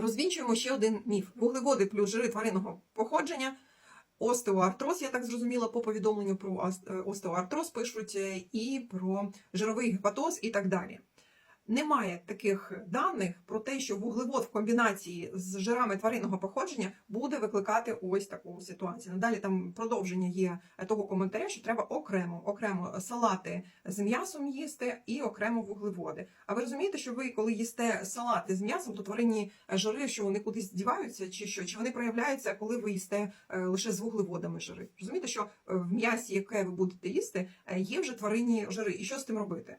Розвінчуємо ще один міф: вуглеводи плюс жири тваринного походження. Остеоартроз, я так зрозуміла, по повідомленню про е, остеоартроз пишуть е, і про жировий гепатоз і так далі. Немає таких даних про те, що вуглевод в комбінації з жирами тваринного походження буде викликати ось таку ситуацію. Надалі там продовження є того коментаря, що треба окремо, окремо салати з м'ясом їсти і окремо вуглеводи. А ви розумієте, що ви, коли їсте салати з м'ясом, то тваринні жири, що вони кудись діваються, чи що, чи вони проявляються, коли ви їсте е, лише з вуглеводами жири? Розумієте, що е, в м'ясі, яке ви будете їсти, е, є вже тваринні жири, і що з тим робити?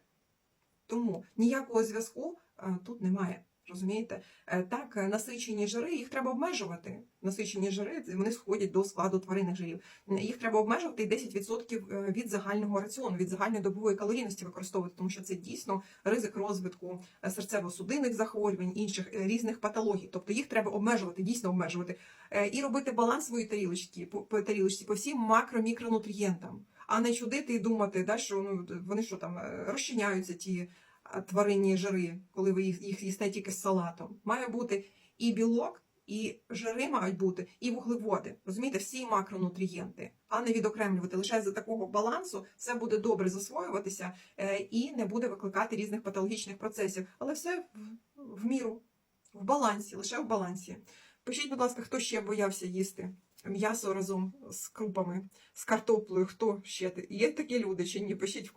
Тому ніякого зв'язку е, тут немає. Розумієте? Е, Так, е, насичені жири, їх треба обмежувати. Насичені жири вони сходять до складу тваринних жирів. Їх треба обмежувати і 10% е, від загального раціону, від загальної добової калорійності використовувати, тому що це дійсно ризик розвитку серцево-судинних захворювань, інших різних патологій. Тобто їх треба обмежувати, дійсно обмежувати. І робити баланс своєї тарілочки по, тарілочці по всім макро-мікронутрієнтам, а не чудити і думати, да, що ну, вони що там розчиняються ті тваринні жири, коли ви їх, їсте тільки з салатом. Має бути і білок, і жири мають бути, і вуглеводи. Розумієте, всі макронутрієнти, а не відокремлювати. Лише за такого балансу все буде добре засвоюватися е, і не буде викликати різних патологічних процесів. Але все в, в міру, в балансі, лише в балансі. Пишіть, будь ласка, хто ще боявся їсти м'ясо разом з крупами, з картоплею, хто ще є такі люди чи ні? Пишіть в